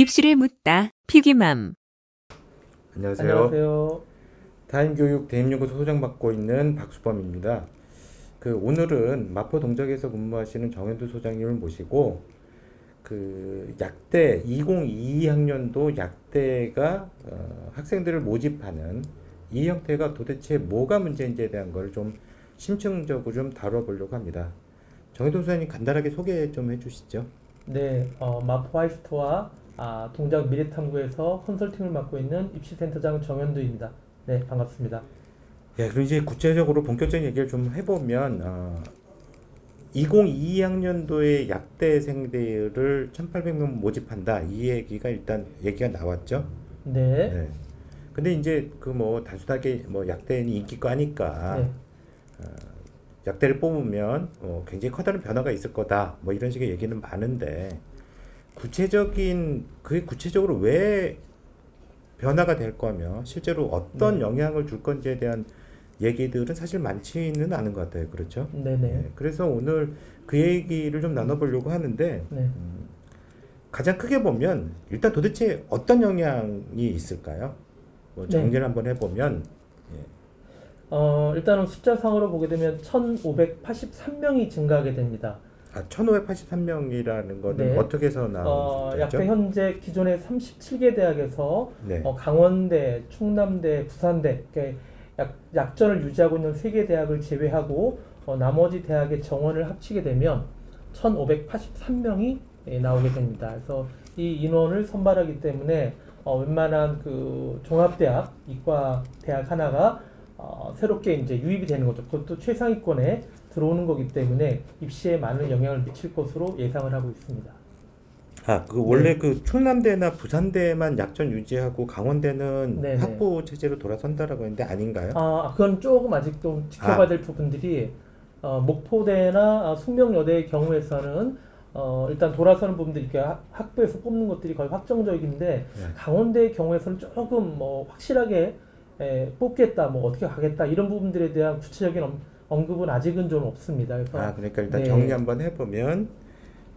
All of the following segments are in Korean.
입시를 묻다 피기맘 안녕하세요. 안녕하세요. 타임교육 대입연구소 소장 맡고 있는 박수범입니다. 그 오늘은 마포 동작에서 근무하시는 정현두 소장님을 모시고 그 약대 2022학년도 약대가 어, 학생들을 모집하는 이 형태가 도대체 뭐가 문제인지에 대한 걸 좀 심층적으로 좀 다뤄보려고 합니다. 정현두 소장님 간단하게 소개 좀 해주시죠. 네, 어, 마포 하이스트와 아, 동작 미래탐구에서 컨설팅을 맡고 있는 입시센터장 정현두입니다. 네, 반갑습니다. 예, 그럼 이제 구체적으로 본격적인 얘기를 좀 해보면 어, 2022학년도에 약대생들을 1,800명 모집한다 이 얘기가 일단 얘기가 나왔죠. 네, 네. 근데 이제 그 뭐 단순하게 뭐 약대는 인기과니까 네, 약대를 뽑으면 어, 굉장히 커다란 변화가 있을 거다 뭐 이런 식의 얘기는 많은데 구체적인 그게 구체적으로 왜 변화가 될 거며 실제로 어떤 네. 영향을 줄 건지에 대한 얘기들은 사실 많지는 않은 것 같아요. 그렇죠? 네, 네, 네, 그래서 오늘 그 얘기를 좀 나눠보려고 하는데 네. 가장 크게 보면 일단 도대체 어떤 영향이 있을까요? 뭐 네. 정리를 한번 해보면 어, 일단은 숫자상으로 보게 되면 1,583명이 증가하게 됩니다. 아, 1,583명이라는 거는 네. 어떻게 해서 나온 어, 숫자죠? 약대 현재 기존의 37개 대학에서 네. 어, 강원대, 충남대, 부산대 이렇게 약, 약전을 유지하고 있는 세개 대학을 제외하고 어, 나머지 대학의 정원을 합치게 되면 1,583명이 예, 나오게 됩니다. 그래서 이 인원을 선발하기 때문에 어, 웬만한 그 종합대학, 이과 대학 하나가 어, 새롭게 이제 유입이 되는 거죠. 그것도 최상위권에 들어오는 거기 때문에 입시에 많은 영향을 미칠 것으로 예상을 하고 있습니다. 아, 그 원래 네. 그 충남대나 부산대만 약전 유지하고 강원대는 네네. 학부 체제로 돌아선다라고 했는데 아닌가요? 아, 그건 조금 아직 좀 지켜봐야 아. 될 부분들이 어, 목포대나 아, 숙명여대의 경우에서는 어, 일단 돌아서는 부분들이 이렇게 학- 학부에서 뽑는 것들이 거의 확정적인데 네. 강원대의 경우에서는 조금 뭐 확실하게 에, 뽑겠다, 뭐 어떻게 가겠다 이런 부분들에 대한 구체적인 언, 언급은 아직은 좀 없습니다. 그래서 아, 그러니까 일단 네. 정리 한번 해보면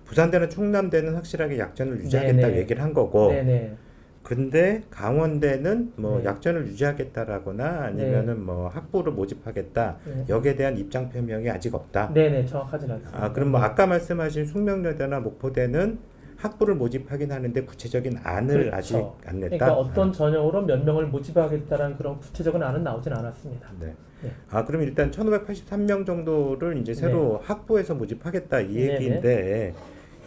부산대나 충남대는 확실하게 약전을 유지하겠다 네네. 얘기를 한 거고 네네 근데 강원대는 뭐 네. 약전을 유지하겠다라거나 아니면은 뭐 학부를 모집하겠다 네. 여기에 대한 입장 표명이 아직 없다. 네네 정확하진 않습니다. 아 그럼 뭐 아까 말씀하신 숙명여대나 목포대는 학부를 모집하긴 하는데 구체적인 안을 그렇죠. 아직 안 냈다. 그러니까 어떤 전형으로 몇 명을 모집하겠다는 그런 구체적인 안은 나오진 않았습니다. 아, 네. 네. 아 그럼 일단 1,583명 정도를 이제 새로 학부에서 모집하겠다 이 네네. 얘기인데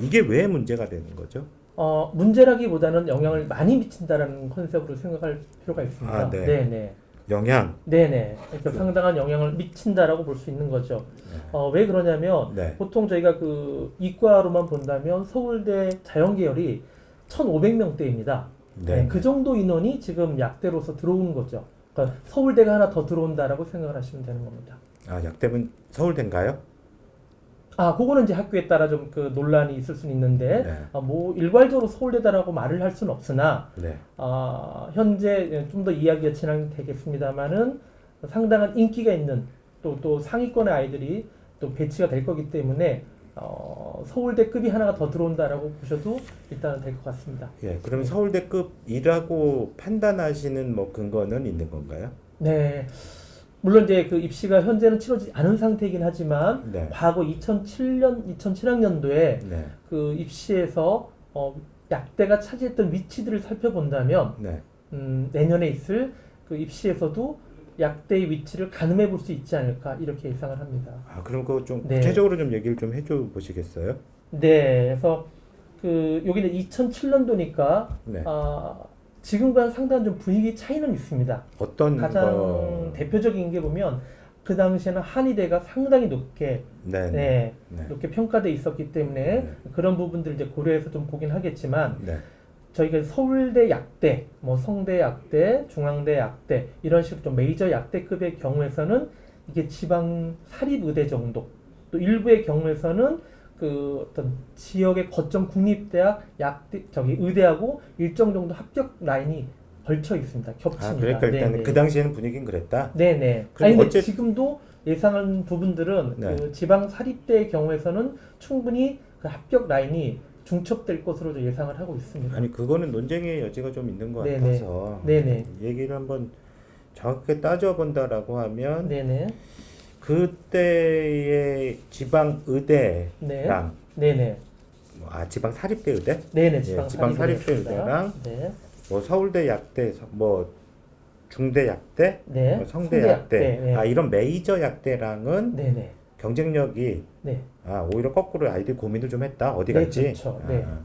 이게 왜 문제가 되는 거죠? 어, 문제라기보다는 영향을 많이 미친다라는 컨셉으로 생각할 필요가 있습니다. 아, 네. 네네. 영향. 네네. 그러니까 상당한 영향을 미친다라고 볼 수 있는 거죠. 어, 왜 그러냐면 네. 보통 저희가 그 이과로만 본다면 서울대 자연계열이 1,500명대입니다. 네. 그 정도 인원이 지금 약대로서 들어오는 거죠. 그러니까 서울대가 하나 더 들어온다라고 생각을 하시면 되는 겁니다. 아 약대면 서울대인가요? 아, 그거는 이제 학교에 따라 좀 그 논란이 있을 수는 있는데, 네. 아, 뭐 일괄적으로 서울대다라고 말을 할 수는 없으나, 네. 아, 현재 좀 더 이야기가 진행되겠습니다만은 상당한 인기가 있는 또, 또 상위권의 아이들이 또 배치가 될 거기 때문에 어, 서울대급이 하나가 더 들어온다라고 보셔도 일단은 될 것 같습니다. 예. 그럼 서울대급이라고 판단하시는 뭐 근거는 있는 건가요? 네. 물론 이제 그 입시가 현재는 치러지지 않은 상태이긴 하지만 네. 과거 2007년, 2007학년도에 네. 그 입시에서 어, 약대가 차지했던 위치들을 살펴본다면 네. 음, 내년에 있을 그 입시에서도 약대의 위치를 가늠해 볼 수 있지 않을까 이렇게 예상을 합니다. 아 그럼 그거 좀 네. 구체적으로 좀 얘기를 좀 해줘 보시겠어요? 네, 그래서 그 여기는 2007년도니까 네. 아, 지금과는 상당한 좀 분위기 차이는 있습니다. 어떤 가장 거? 대표적인 게 보면 그 당시에는 한의대가 상당히 높게 네. 네. 네, 네. 높게 평가돼 있었기 때문에 네. 그런 부분들 이제 고려해서 좀 보긴 하겠지만 네. 저희가 서울대 약대, 뭐 성대 약대, 중앙대 약대 이런 식으로 좀 메이저 약대급의 경우에서는 이게 지방 사립 의대 정도, 또 일부의 경우에서는 그 어떤 지역의 거점 국립대학 약대 저기 의대하고 일정 정도 합격 라인이 걸쳐 있습니다. 겹칩니다. 아 그러니까 일단 네네. 그 당시에는 분위기는 그랬다. 네네. 그럼 아니 근데 어째- 지금도 예상한 부분들은 네. 그 지방 사립대의 경우에서는 충분히 그 합격 라인이 중첩될 것으로 좀 예상을 하고 있습니다. 아니 그거는 논쟁의 여지가 좀 있는 것 네네. 같아서 네네. 얘기를 한번 정확하게 따져본다라고 하면 네네. 그때의 지방 의대랑 네. 네네. 뭐, 아 지방 사립대 의대, 네네. 예, 지방, 지방 사립 사립대. 의대랑 네. 뭐 서울대 약대, 서- 뭐 중대 약대, 네. 뭐 성대 약대, 네. 아 이런 메이저 약대랑은 네네. 경쟁력이 네. 아 오히려 거꾸로 아이들이 고민을 좀 했다 어디 네, 갈지. 그렇죠. 네. 아,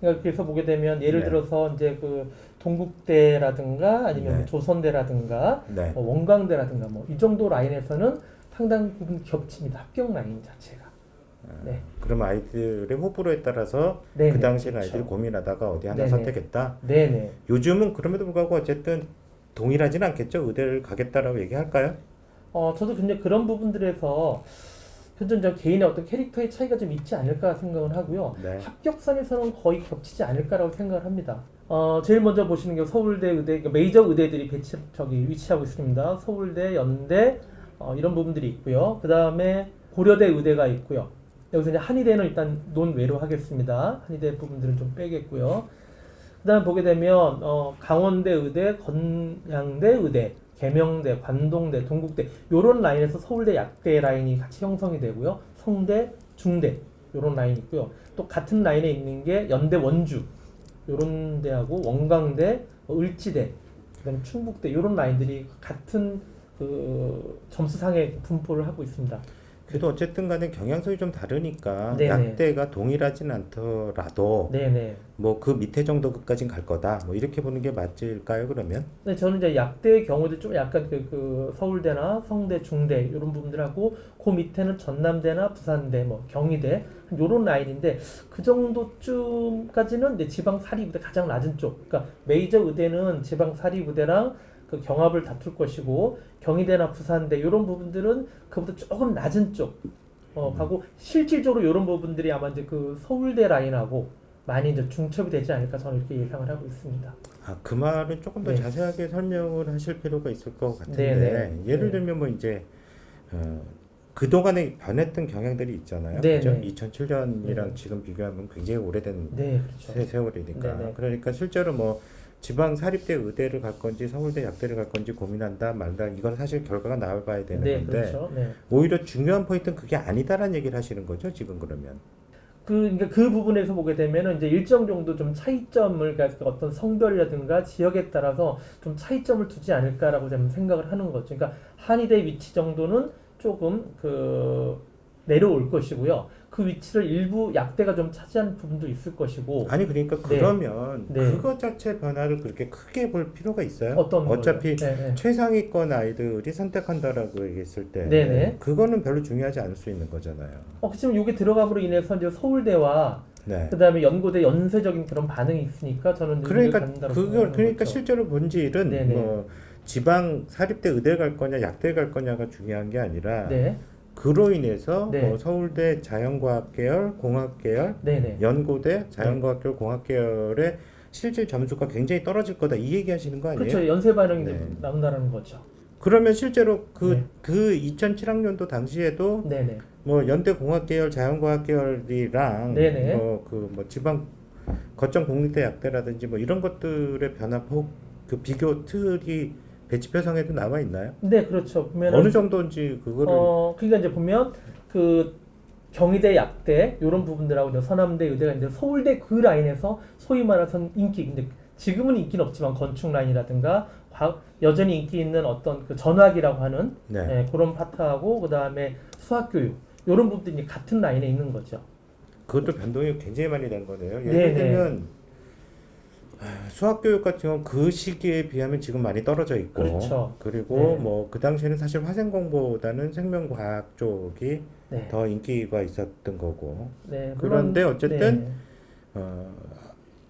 그러니까 그래서 보게 되면 예를 네. 들어서 이제 그 동국대라든가 아니면 네. 뭐 조선대라든가 네. 뭐 원광대라든가 뭐 이 정도 라인에서는 상당 부분 겹칩니다. 합격 라인 자체가. 네. 그럼 아이들의 호불호에 따라서 네네, 그 당시에는 그렇죠. 아이들이 고민하다가 어디 하나 네네. 선택했다. 네네. 요즘은 그럼에도 불구하고 어쨌든 동일하진 않겠죠. 의대를 가겠다라고 얘기할까요? 어, 저도 근데 그런 부분들에서 현재 저 개인의 어떤 캐릭터의 차이가 좀 있지 않을까 생각을 하고요. 네. 합격선에서는 거의 겹치지 않을까라고 생각을 합니다. 어, 제일 먼저 보시는 게 서울대 의대, 그러니까 메이저 의대들이 배치, 저기 위치하고 있습니다. 서울대, 연대, 어, 이런 부분들이 있고요. 그 다음에 고려대 의대가 있고요. 여기서 이제 한의대는 일단 논외로 하겠습니다. 한의대 부분들은 좀 빼겠고요. 그 다음 보게 되면, 어, 강원대 의대, 건양대 의대, 계명대, 관동대, 동국대, 요런 라인에서 서울대 약대 라인이 같이 형성이 되고요. 성대, 중대, 요런 라인이 있고요. 또 같은 라인에 있는 게 연대 원주, 요런 데하고 원광대, 어, 을지대, 그다음에 충북대 요런 라인들이 같은 그 점수상의 분포를 하고 있습니다. 그래도 어쨌든 간에 경향성이 좀 다르니까 네네. 약대가 동일하진 않더라도 네네. 뭐그 밑에 정도까진 갈 거다. 뭐 이렇게 보는 게 맞을까요? 그러면? 근데 저는 이제 약대의 경우도 좀 약간 그, 그 서울대나 성대, 중대 이런 부분들하고 그 밑에는 전남대나 부산대, 뭐 경희대 요런 라인인데 그 정도쯤까지는 이제 지방 사립의대 가장 낮은 쪽. 그러니까 메이저 의대는 지방 사립의대랑 그 경합을 다툴 것이고 경희대나 부산대 이런 부분들은 그보다 조금 낮은 쪽. 어, 가고 실질적으로 이런 부분들이 아마 이제 그 서울대 라인하고 많이 이제 중첩이 되지 않을까 저는 이렇게 예상을 하고 있습니다. 아, 그 말은 조금 더 네. 자세하게 설명을 하실 필요가 있을 것 같은데 네네. 예를 네. 들면 뭐 이제 어, 그동안에 변했던 경향들이 있잖아요. 네네. 그죠? 2007년이랑 네. 지금 비교하면 굉장히 오래된 네, 그렇죠. 세, 세월이니까. 네네. 그러니까 실제로 뭐 지방 사립대 의대를 갈 건지 서울대 약대를 갈 건지 고민한다 말다 이건 사실 결과가 나와봐야 되는 네, 건데 그렇죠. 네. 오히려 중요한 포인트는 그게 아니다라는 얘기를 하시는 거죠 지금 그러면. 그, 그러니까 그 부분에서 보게 되면은 이제 일정 정도 좀 차이점을, 그러니까 어떤 성별이라든가 지역에 따라서 좀 차이점을 두지 않을까라고 저는 생각을 하는 거죠. 그러니까 한의대 위치 정도는 조금 그 내려올 것이고요. 그 위치를 일부 약대가 좀 차지하는 부분도 있을 것이고. 아니 그러니까 네. 그러면 네. 그것 자체 변화를 그렇게 크게 볼 필요가 있어요? 어떤? 어차피 네, 네. 최상위권 아이들이 선택한다라고 얘기했을 때 네네. 그거는 별로 중요하지 않을 수 있는 거잖아요. 어, 그치만 이게 들어감으로 인해서 이제 서울대와 네. 그다음에 연고대 연쇄적인 그런 반응이 있으니까 저는 그러니까 그걸 그러니까. 실제로 본질은. 뭐 지방 사립대 의대 갈 거냐 약대 갈 거냐가 중요한 게 아니라 네, 그로 인해서 네. 뭐 서울대 자연과학 계열, 공학 계열, 네, 네. 연고대 자연과학 계열, 공학 계열의 실질 점수가 굉장히 떨어질 거다 이 얘기 하시는 거 아니에요? 그렇죠. 연쇄 반응이 네. 나온다는 거죠. 그러면 실제로 그 네. 그 2007학년도 당시에도 네, 네. 뭐 연대 공학 계열, 자연과학 계열이랑 네네. 뭐그 뭐 지방 거점 공립대 약대라든지 뭐 이런 것들의 변화폭 그 비교 틀이 배치표상에도 나와 있나요? 네, 그렇죠. 보면 어느 정도인지 그거를 어, 그러니까 이제 보면 그 경희대, 약대 이런 부분들하고 이제 서남대, 의대가 이제 서울대 그 라인에서 소위 말해서 인기, 근데 지금은 인기는 없지만 건축 라인이라든가 과- 여전히 인기 있는 어떤 그 전학이라고 하는 네. 예, 그런 파트하고 그 다음에 수학 교육 이런 부분들이 같은 라인에 있는 거죠. 그것도 변동이 굉장히 많이 된 거네요. 예를 네네. 들면 아, 수학 교육 같은 경우는 그 시기에 비하면 지금 많이 떨어져 있고 그렇죠. 그리고 네. 뭐그 당시에는 사실 화생공보다는 생명과학 쪽이 네, 더 인기가 있었던 거고 네. 그런데 어쨌든 네. 어,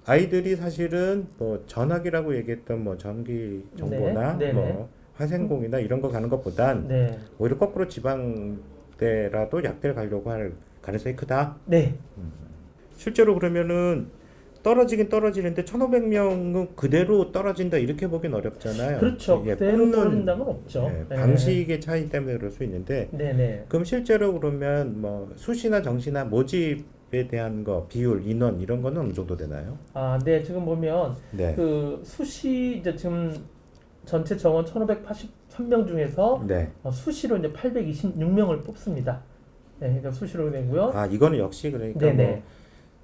아이들이 사실은 뭐 전학이라고 얘기했던 뭐 전기 정보나 네, 네네. 뭐 화생공이나 이런 거 가는 것보단 네, 오히려 거꾸로 지방대라도 약대를 가려고 할 가능성이 크다. 네, 실제로 그러면은 떨어지긴 떨어지는데 1,500명은 그대로 떨어진다 이렇게 보긴 어렵잖아요. 그렇죠. 예, 그대로 떨어진다는 건 없죠. 예, 네. 방식의 차이 때문에 그럴 수 있는데 네, 네. 그럼 실제로 그러면 뭐 수시나 정시나 모집 집에 대한 거 비율, 인원 이런 거는 어느 정도 되나요? 아, 네, 지금 보면 네. 그 수시 이제 지금 전체 정원 1,583명 중에서 네. 어, 수시로 이제 826명을 뽑습니다. 네, 그러니까 수시로 되고요. 아 이거는 역시 그러니까 네네. 뭐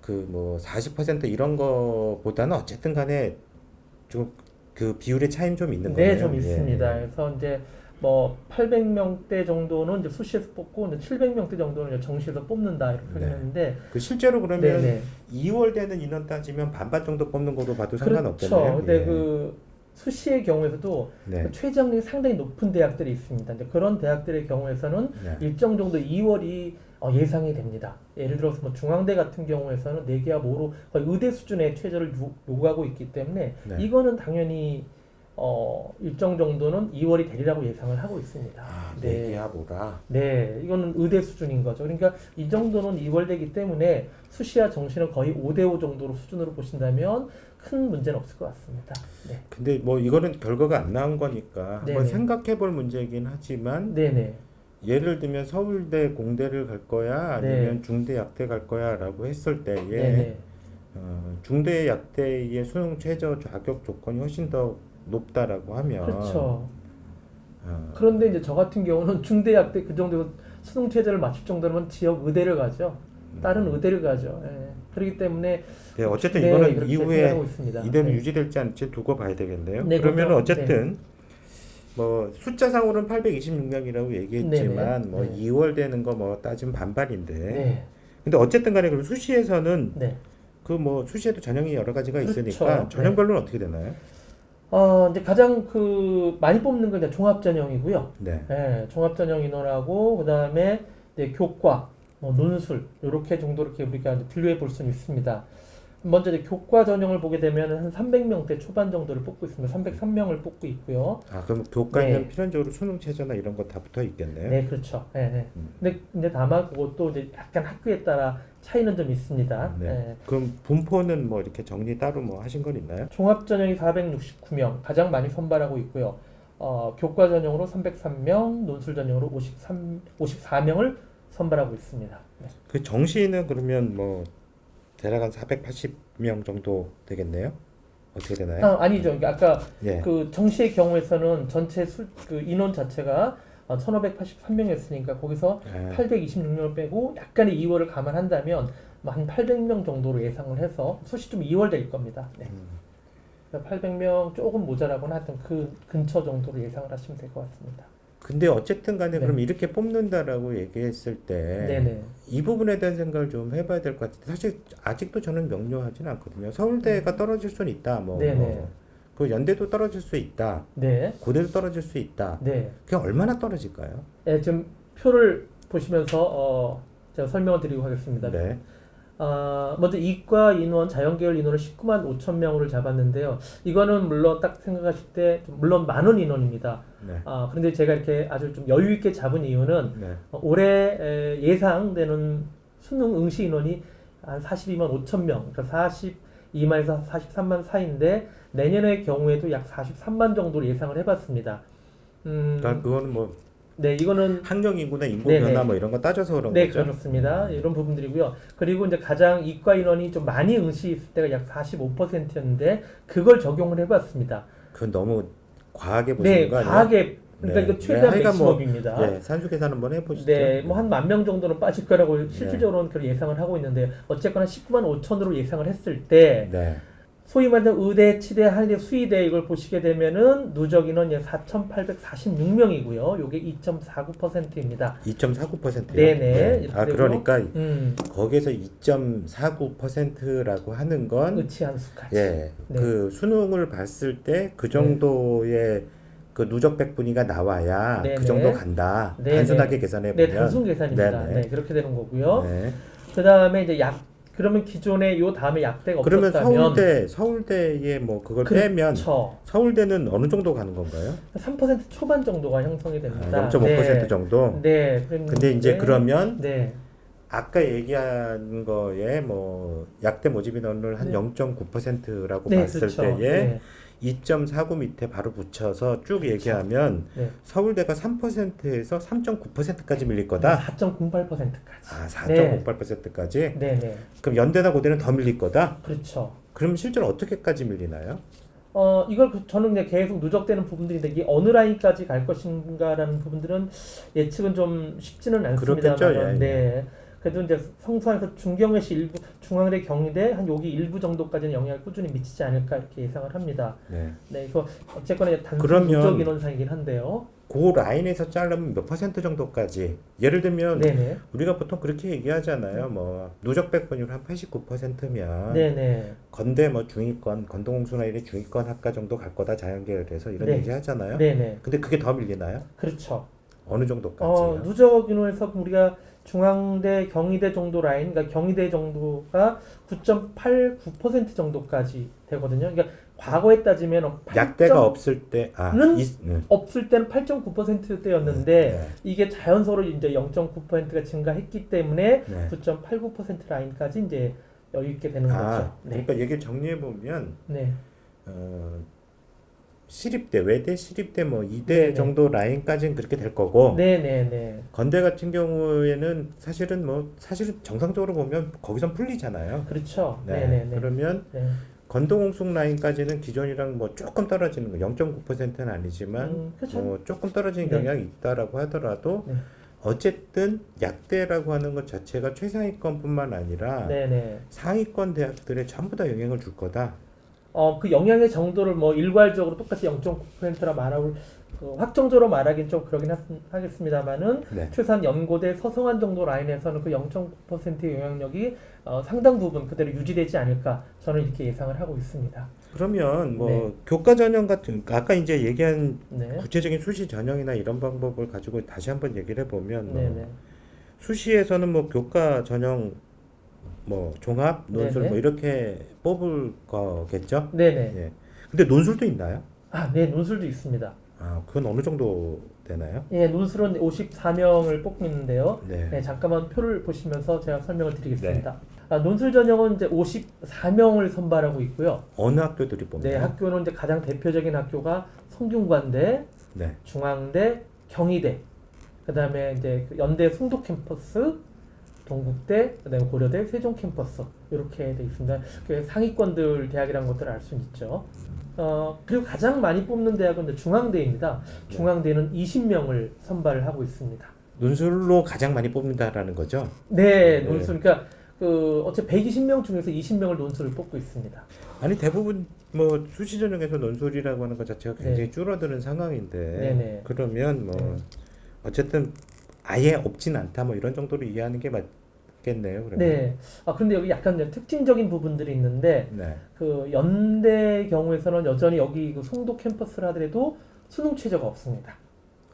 그 뭐 40% 이런 거보다는 어쨌든 간에 좀 그 비율의 차이는 좀 있는 거예요. 네, 좀 있습니다. 그래서 이제 뭐 800명대 정도는 이제 수시에서 뽑고 이제 700명대 정도는 이제 정시에서 뽑는다 이렇게 네. 했는데 그 실제로 그러면 네네. 2월 되는 인원 따지면 반반 정도 뽑는 거로 봐도 상관없겠네요. 그렇죠. 예. 그 수시의 경우에도 네. 그 최저학력이 상당히 높은 대학들이 있습니다. 이제 그런 대학들의 경우에서는 네. 일정 정도 2월이 어, 예상이 됩니다. 예를 들어서 뭐 중앙대 같은 경우에서는 4개와 5로 거의 의대 수준의 최저를 요, 요구하고 있기 때문에 네. 이거는 당연히 어, 일정 정도는 2월이 되리라고 예상을 하고 있습니다. 아, 네. 내기야 뭐라. 네, 이거는 의대 수준인 거죠. 그러니까 이 정도는 2월 되기 때문에 수시와 정시는 거의 5대5 정도로 수준으로 보신다면 큰 문제는 없을 것 같습니다. 네. 근데 뭐 이거는 결과가 안 나온 거니까 한번. 생각해 볼 문제이긴 하지만 네네. 예를 들면 서울대 공대를 갈 거야 아니면 중대 약대 갈 거야라고 했을 때에 네네. 어, 중대 약대의 수능 최저 자격 조건이 훨씬 더 높다라고 하면 그렇죠. 어, 그런데 이제 저 같은 경우는 중대학 때그 정도 수능 최저를 맞출 정도면 지역 의대를 가죠. 다른 의대를 가죠. 예. 그렇기 때문에 네, 어쨌든 네, 이거는 그렇게 이후에 생각하고 있습니다. 이대로 네. 유지될지 않을지 두고 봐야 되겠네요. 네, 그러면 그렇죠. 어쨌든 뭐 숫자상으로는 826명이라고 얘기했지만 네네. 뭐 네. 2월 되는 거 뭐 따지면 반반인데 네. 근데 어쨌든 간에 그럼 수시에서는 네. 그뭐 수시에도 전형이 여러 가지가 그렇죠. 있으니까 전형별로는 어떻게 되나요? 어, 이제 가장 그 많이 뽑는 건 이제 종합 전형이고요. 네. 예, 종합 전형 인원하고 그다음에 이제 교과, 뭐 논술 이렇게 정도 이렇게 우리가 분류해 볼 수는 있습니다. 먼저 이제 교과 전형을 보게 되면 한 300명대 초반 정도를 뽑고 있습니다. 303명을 뽑고 있고요. 아 그럼 교과에는 네. 필연적으로 수능 최저나 이런 거 다 붙어 있겠네요. 네, 그렇죠. 예, 예. 음. 근데 근데 다만 그것도 이제 약간 학교에 따라 차이는 좀 있습니다. 네. 예. 그럼 분포는 뭐 이렇게 정리 따로 뭐 하신 건 있나요? 종합 전형이 469명 가장 많이 선발하고 있고요. 어, 교과 전형으로 303명, 논술 전형으로 53 54명을 선발하고 있습니다. 네. 그 정시는 그러면 뭐 대략 한 480명 정도 되겠네요. 어떻게 되나요? 아, 아니죠. 그러니까 아까 예. 그 정시의 경우에서는 전체 수, 그 인원 자체가 어, 1,583명이었으니까 거기서 아, 826명을 빼고 약간의 2월을 감안한다면 뭐한 800명 정도로 예상을 해서 수시 좀 2월 될 겁니다. 네. 음. 그래서 800명 조금 모자라거나 하여튼 그 근처 정도로 예상을 하시면 될 것 같습니다. 근데 어쨌든 간에 네. 그럼 이렇게 뽑는다라고 얘기했을 때 네네. 이 부분에 대한 생각을 좀 해봐야 될 것 같아요. 사실 아직도 저는 명료하진 않거든요. 서울대가 떨어질 수는 있다. 뭐. 뭐. 그 연대도 떨어질 수 있다. 네. 고대도 떨어질 수 있다. 네. 그게 얼마나 떨어질까요? 네, 지금 표를 보시면서 어, 제가 설명을 드리고 하겠습니다. 네. 아, 먼저 이과 인원, 자연계열 인원을 19만 5천 명으로 잡았는데요. 이거는 물론 딱 생각하실 때좀 물론 많은 인원입니다. 네. 아, 그런데 제가 이렇게 아주 좀 여유 있게 잡은 이유는 네. 어, 올해 에, 예상되는 수능 응시 인원이 한 42만 5천 명, 그러니까 42만에서 43만 사이인데 내년의 경우에도 약 43만 정도로 예상을 해봤습니다. 음, 그러니까 그거는 뭐 네, 이거는 학령 인구나 인구 네네. 변화 뭐 이런 거 따져서 그런 네, 거죠. 그렇습니다. 이런 부분들이고요. 그리고 이제 가장 이과 인원이 좀 많이 응시했을 때가 약 45%였는데 그걸 적용을 해봤습니다. 그건 너무 과하게 보시는 네, 거 아니에요? 과하게 그러니까 네. 이거 최대한 네, 하여간 뭐, 맥시멈입니다. 예, 산수 계산 한번 해보시죠. 네, 뭐 한 만 명 정도는 빠질 거라고 네. 실질적으로는 그렇게 예상을 하고 있는데 어쨌거나 19만 5천으로 예상을 했을 때 네. 소위 말하는 의대, 치대, 한의대, 수의대 이걸 보시게 되면은 누적 인원 약 4,846명이고요. 요게 2.49%입니다. 2.49%요. 네네. 이렇게 아. 그러니까 음, 거기서 2.49%라고 하는 건 의치 한 수까지. 예, 네. 그 수능을 봤을 때 그 정도의 그 누적 백분위가 나와야 네네. 그 정도 간다. 네네. 단순하게 계산해 네, 보면. 단순 계산입니다. 네네. 네, 그렇게 되는 거고요. 네. 그 다음에 이제 약, 그러면 기존에 요 다음에 약대가 그러면 없었다면. 서울대 서울대에 뭐 그걸 빼면 그렇죠. 서울대는 어느 정도 가는 건가요? 3% 초반 정도가 형성이 됩니다. 아, 0.5% 네. 정도. 네. 근데 이제 그러면 네. 아까 얘기한 거에 뭐 약대 모집 인원을 한 네. 0.9%라고 네, 봤을 그렇죠. 때에 네. 2.49 밑에 바로 붙여서 쭉 얘기하면 네. 서울대가 3%에서 3.9%까지 밀릴 거다. 4.08%까지. 아, 네. 4.58%까지. 네, 네. 그럼 연대나 고대는 더 밀릴 거다. 그렇죠. 그럼 실제로 어떻게까지 밀리나요? 어, 이걸 그- 저는 그냥 계속 누적되는 부분들인데 이게 어느 라인까지 갈 것인가라는 부분들은 예측은 좀 쉽지는 않습니다만 그렇겠죠, 예, 예. 네. 그래도 이제 성수에서 중경외시 일부 중앙대 경희대 한 여기 일부 정도까지는 영향을 꾸준히 미치지 않을까 이렇게 예상을 합니다. 네. 네, 그래서 어쨌거나 이제 단순 누적 인원상이긴 한데요. 그 라인에서 자르면 몇 퍼센트 정도까지? 예를 들면 네네. 우리가 보통 그렇게 얘기하잖아요. 뭐 누적 백분율 한 89%면 네네. 건대 뭐 중위권, 건동홍수나 이런 중위권 학과 정도 갈 거다 자연계열에서 이런 네. 얘기 하잖아요. 네네. 근데 그게 더 밀리나요? 그렇죠. 어느 정도까지요? 어, 누적 인원에서 우리가 중앙대, 경희대 정도 라인, 그러니까 경희대 정도가 9.89% 정도까지 되거든요. 그러니까 과거에 따지면 8. 약대가 없을 때 아, 는 이, 네. 없을 때는 8.9%대였는데 네. 이게 자연소로 이제 0.9%가 증가했기 때문에 네. 9.89% 라인까지 이제 여유 있게 되는 아, 거죠. 네. 그러니까 얘기를 정리해 보면 네. 어, 시립대, 외대, 시립대 뭐 2대 네네. 정도 라인까지는 그렇게 될 거고 네, 네, 네. 건대 같은 경우에는 사실은 뭐 사실은 정상적으로 보면 거기선 풀리잖아요. 그렇죠. 네. 네, 네, 네. 그러면 네. 건동홍숙 라인까지는 기존이랑 뭐 조금 떨어지는 거 0.9%는 아니지만 음, 그렇죠. 뭐 조금 떨어지는 네. 경향이 있다라고 하더라도 네. 어쨌든 약대라고 하는 것 자체가 최상위권뿐만 아니라 네, 네. 상위권 대학들에 전부 다 영향을 줄 거다. 어, 그 영향의 정도를 뭐 일괄적으로 똑같이 0.9%라 말하고 그 확정적으로 말하긴 좀 그러긴 하, 하겠습니다만은 네. 최소한 연고대 서성한 정도 라인에서는 그 0.9%의 영향력이 어, 상당 부분 그대로 유지되지 않을까 저는 이렇게 예상을 하고 있습니다. 그러면 뭐 네. 교과 전형 같은 아까 이제 얘기한 네. 구체적인 수시 전형이나 이런 방법을 가지고 다시 한번 얘기를 해보면 뭐 네, 네. 수시에서는 뭐 교과 전형 뭐 종합 논술 네네. 뭐 이렇게 뽑을 거겠죠? 네, 네. 예. 근데 논술도 있나요? 아, 네, 논술도 있습니다. 아, 그건 어느 정도 되나요? 예, 논술은 54명을 뽑는데요. 네. 네, 잠깐만 표를 보시면서 제가 설명을 드리겠습니다. 아, 논술 전형은 이제 54명을 선발하고 있고요. 어느 학교들이 뽑나요? 네, 학교는 이제 가장 대표적인 학교가 성균관대, 네. 중앙대, 경희대, 그다음에 이제 그 연대 송도 캠퍼스, 동국대, 그다음에 고려대, 세종 캠퍼스 이렇게 돼 있습니다. 그 상위권들 대학이라는 것들을 알수 있죠. 어 그리고 가장 많이 뽑는 대학은 중앙대입니다. 네. 중앙대는 20명을 선발을 하고 있습니다. 논술로 가장 많이 뽑는다라는 거죠? 네, 네. 논술 그러니까 그 어째 120명 중에서 20명을 논술을 뽑고 있습니다. 아니 대부분 뭐 수시 전형에서 논술이라고 하는 것 자체가 굉장히 줄어드는 상황인데 네, 네. 그러면 뭐 네. 어쨌든 아예 없진 않다 뭐 이런 정도로 이해하는 게 맞겠네요. 그러면. 네. 아 근데 여기 약간 특징적인 부분들이 있는데 네. 그 연대 경우에서는 여전히 여기 그 송도 캠퍼스를 하더라도 수능 최저가 없습니다.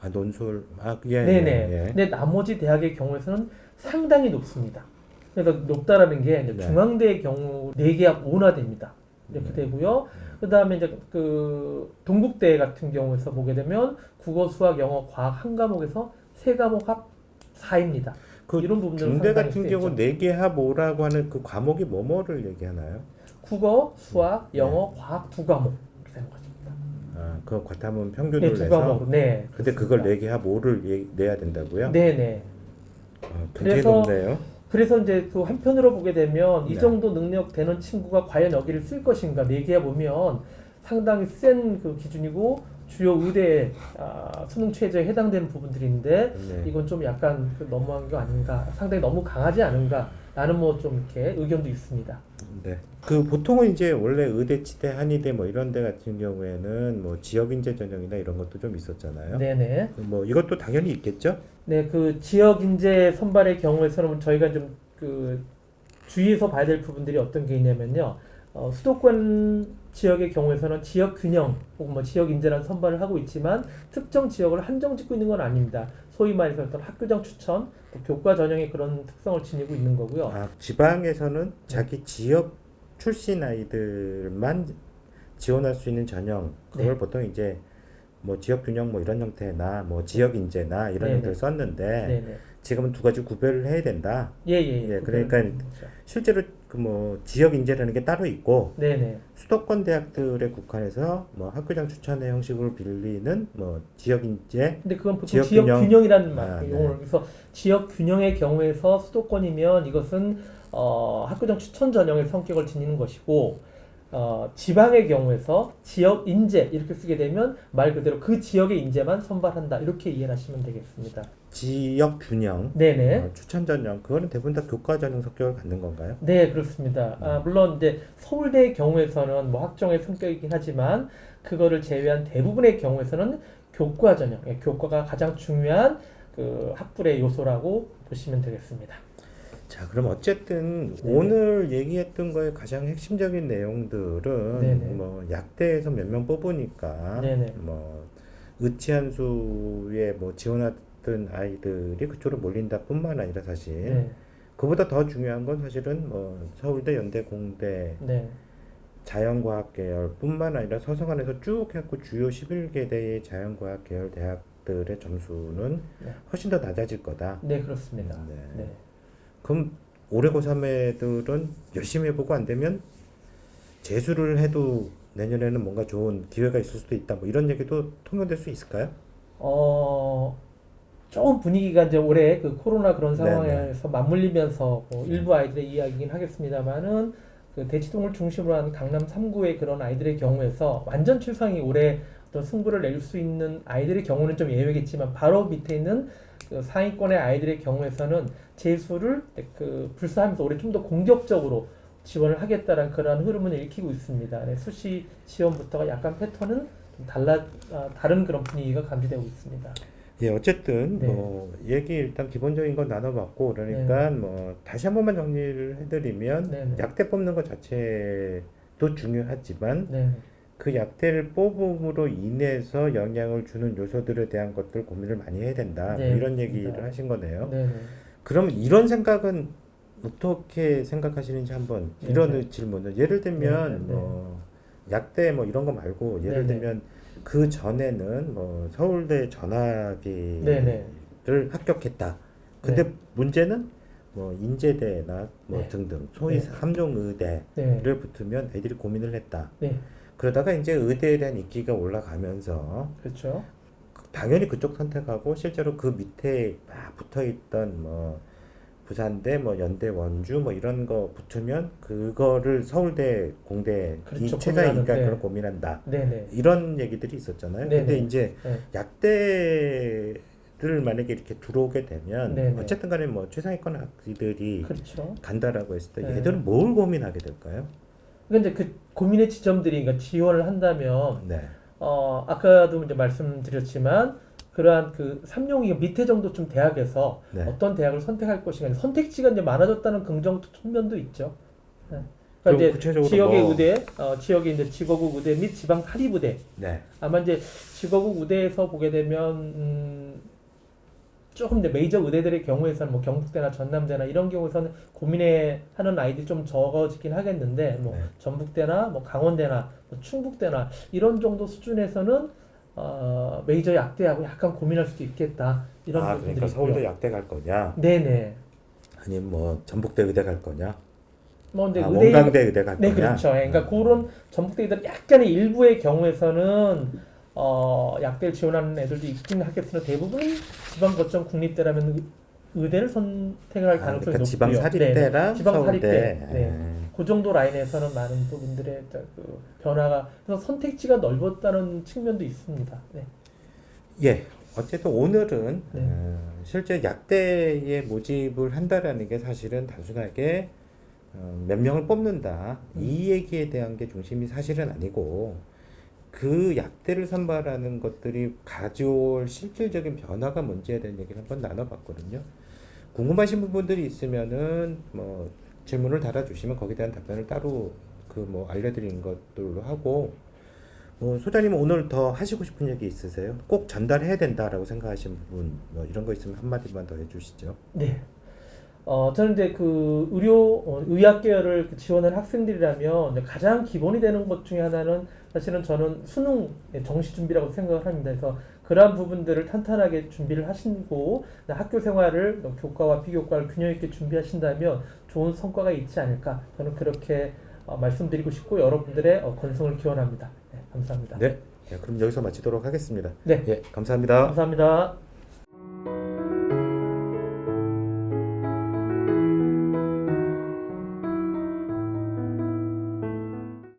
아 논술 아 예. 네네. 예, 예. 근데 나머지 대학의 경우에서는 상당히 높습니다. 그래서 높다라는 게 이제 네. 중앙대의 경우 4개학 5나 됩니다. 이렇게 네. 되고요. 그 다음에 이제 그 동국대 같은 경우에서 보게 되면 국어, 수학, 영어, 과학 한 과목에서 세 과목 합 4입니다. 그 이런 부분들은 중대 같은. 경우 네 개 합오라고 하는 그 과목이 뭐뭐를 얘기하나요? 국어, 수학, 네. 영어, 과학 두 과목 이렇게 되는 거죠. 아, 그 과탐은 네, 평균을 두 내서 과목. 네. 근데 그걸 네개 합오를 예- 내야 된다고요? 네, 네. 아, 그래서 높네요. 그래서 이제 그 한편으로 보게 되면 이 네. 정도 능력 되는 친구가 과연 여기를 쓸 것인가 얘기해 보면 상당히 센 그 기준이고 주요 의대 아, 수능 최저에 해당되는 부분들인데 네. 이건 좀 약간 그 너무한 거 아닌가 상당히 너무 강하지 않은가 라는 뭐 좀 이렇게 의견도 있습니다. 네. 그 보통은 이제 원래 의대, 치대, 한의대 뭐 이런 데 같은 경우에는 뭐 지역 인재 전형이나 이런 것도 좀 있었잖아요. 네네. 그뭐 이것도 당연히 있겠죠? 네, 그 지역 인재 선발의 경우에서는 저희가 좀 그 주의해서 봐야 될 부분들이 어떤 게 있냐면요. 어, 수도권 지역의 경우에서는 지역 균형 혹은 뭐 지역 인재라는 선발을 하고 있지만 특정 지역을 한정 짓고 있는 건 아닙니다. 소위 말해서 어떤 학교장 추천, 또 교과 전형의 그런 특성을 지니고 있는 거고요. 아, 지방에서는 자기 지역 출신 아이들만 지원할 수 있는 전형 그걸 네. 보통 이제 뭐 지역 균형 뭐 이런 형태나 뭐 지역 인재나 이런 네네. 형태를 썼는데 네네. 지금은 두 가지 구별을 해야 된다. 예 예. 예, 그러니까 실제로 그 뭐 지역 인재라는 게 따로 있고 네 네. 수도권 대학들에 국한해서 뭐 학교장 추천의 형식으로 빌리는 뭐 지역 인재 근데 그건 보통 지역 지역, 균형. 이라는 말, 아, 네. 용어를 그래서 지역 균형의 경우에서 수도권이면 이것은 어, 학교장 추천 전형의 성격을 지니는 것이고 어, 지방의 경우에서 지역 인재 이렇게 쓰게 되면 말 그대로 그 지역의 인재만 선발한다 이렇게 이해하시면 되겠습니다. 지역 균형 네네. 어, 추천 전형 그거는 대부분 다 교과 전형 성격을 갖는 건가요? 네, 그렇습니다. 아, 물론 이제 서울대의 경우에서는 뭐 학종의 성격이긴 하지만 그거를 제외한 대부분의 경우에서는 교과 전형, 예, 교과가 가장 중요한 그 학불의 요소라고 보시면 되겠습니다. 자, 그럼 어쨌든 네. 오늘 얘기했던 거의 가장 핵심적인 내용들은 네네. 뭐 약대에서 몇 명 뽑으니까 네네. 뭐 의치한 수에 뭐 지원 했던 아이들이 그쪽으로 몰린다 뿐만 아니라 사실 네, 그보다 더 중요한 건 사실은 뭐 서울대, 연대, 공대, 네, 자연과학 계열뿐만 아니라 서성안에서 쭉 해갖고 주요 11개대의 자연과학 계열 대학들의 점수는 네. 훨씬 더 낮아질 거다. 네, 그렇습니다. 네. 네, 그럼 올해 고3 애들은 열심히 해보고 안 되면 재수를 해도 내년에는 뭔가 좋은 기회가 있을 수도 있다. 뭐 이런 얘기도 통용될 수 있을까요? 어, 조금 분위기가 이제 올해 그 코로나 그런. 상황에서 맞물리면서 뭐 일부 아이들의 이야기긴 하겠습니다만은 그 대치동을 중심으로 한 강남 3구의 그런 아이들의 경우에서 완전 최상위 올해 어떤 승부를 낼 수 있는 아이들의 경우는 좀 예외겠지만 바로 밑에 있는 그 상위권의 아이들의 경우에서는 재수를 그 불사하면서 올해 좀 더 공격적으로 지원을 하겠다는 그런 흐름은 읽히고 있습니다. 네, 수시 지원부터가 약간 패턴은 좀 달라 아, 다른 그런 분위기가 감지되고 있습니다. 예, 어쨌든 네. 뭐 얘기 일단 기본적인 건 나눠봤고 그러니까 뭐 다시 한 번만 정리를 해드리면 네 네. 약대 뽑는 것 자체도 중요하지만 네, 그 약대를 뽑음으로 인해서 영향을 주는 요소들에 대한 것들 고민을 많이 해야 된다. 뭐 네, 이런 맞습니다. 얘기를 하신 거네요. 네, 네. 그러면 이런 생각은 어떻게 생각하시는지 한번 네, 이런 네. 질문을 예를 들면 네, 네, 네. 뭐 약대 뭐 이런 거 말고 예를 네, 네. 들면 그 전에는 뭐 서울대 전화기를 네, 네. 합격했다. 근데 문제는 뭐 인제대나 뭐 네. 등등 소위 네. 삼종 의대를 네, 붙으면 애들이 고민을 했다. 네, 그러다가 이제 의대에 대한 인기가 올라가면서 그렇죠. 당연히 그쪽 선택하고 실제로 그 밑에 막 붙어 있던 뭐 부산대 뭐 연대 원주 뭐 이런 거 붙으면 그거를 서울대 공대 그렇죠. 이 최상위니까 고민하는데. 그걸 고민한다 네, 네, 이런 얘기들이 있었잖아요. 네네. 근데 이제 네. 약대를 만약에 이렇게 들어오게 되면 네네. 어쨌든 간에 뭐 최상위권 학생들이 그렇죠. 간다라고 했을 때 네. 얘들은 뭘 고민하게 될까요? 그러니까 이제 그 고민의 지점들이 그러니까 지원을 한다면 네. 어 아까도 이제 말씀드렸지만 그러한 그 삼룡이 밑에 정도쯤 대학에서 네. 어떤 대학을 선택할 것인가 선택지가 이제 많아졌다는 긍정 측면도 있죠. 네. 그러니까 이제 구체적으로 지역의 뭐- 의대, 어, 지역의 이제 지거국 의대 및 지방 사립의대 네. 아마 이제 지거국 의대에서 보게 되면 음, 조금 이제 메이저 의대들의 경우에서는 뭐 경북대나 전남대나 이런 경우에서는 고민해 하는 아이들이 좀 적어지긴 하겠는데 뭐 네. 전북대나 뭐 강원대나 뭐 충북대나 이런 정도 수준에서는 어, 메이저 약대하고 약간 고민할 수도 있겠다 이런 아 그러니까 서울대. 약대 갈 거냐? 네네. 아니면 뭐 전북대 의대 갈 거냐? 뭐 근데 아, 의대 원광대 의대 갈 네, 거냐? 그렇죠. 예, 그러니까 음. 그런 전북대들 약간의 일부의 경우에서는 어, 약대를 지원하는 애들도 있긴 하겠으나 대부분 지방 거점 국립대라면 의- 의대를 선택을 할 아, 가능성이 그러니까 높고요. 지방 네, 사립대랑 지방 서울대. 사립대. 네. 예. 그 정도 라인에서는 많은 부분들의 그 변화가 그래서 선택지가 넓었다는 측면도 있습니다. 네. 예. 어쨌든 오늘은 네. 어, 실제 약대에 모집을 한다라는 게 사실은 단순하게 어, 몇 명을 뽑는다 음. 이 얘기에 대한 게 중심이 사실은 아니고 그 약대를 선발하는 것들이 가져올 실질적인 변화가 뭔지에 대한 얘기를 한번 나눠봤거든요. 궁금하신 부분들이 있으면은 뭐 질문을 달아주시면 거기에 대한 답변을 따로 그 뭐 알려드리는 것들로 하고 뭐 소장님 오늘 더 하시고 싶은 얘기 있으세요? 꼭 전달해야 된다라고 생각하시는 부분 뭐 이런 거 있으면 한 마디만 더 해주시죠. 네. 어, 저는 이제 그 의료, 어, 의학 계열을 그 지원하는 학생들이라면 가장 기본이 되는 것 중에 하나는 사실은 저는 수능 정시 준비라고 생각을 합니다. 그래서 그러한 부분들을 탄탄하게 준비를 하시고 학교 생활을 교과와 비교과를 균형 있게 준비하신다면 좋은 성과가 있지 않을까 저는 그렇게 어, 말씀드리고 싶고 여러분들의 어, 건승을 기원합니다. 네, 감사합니다. 네. 네, 그럼 여기서 마치도록 하겠습니다. 네. 예, 감사합니다. 감사합니다.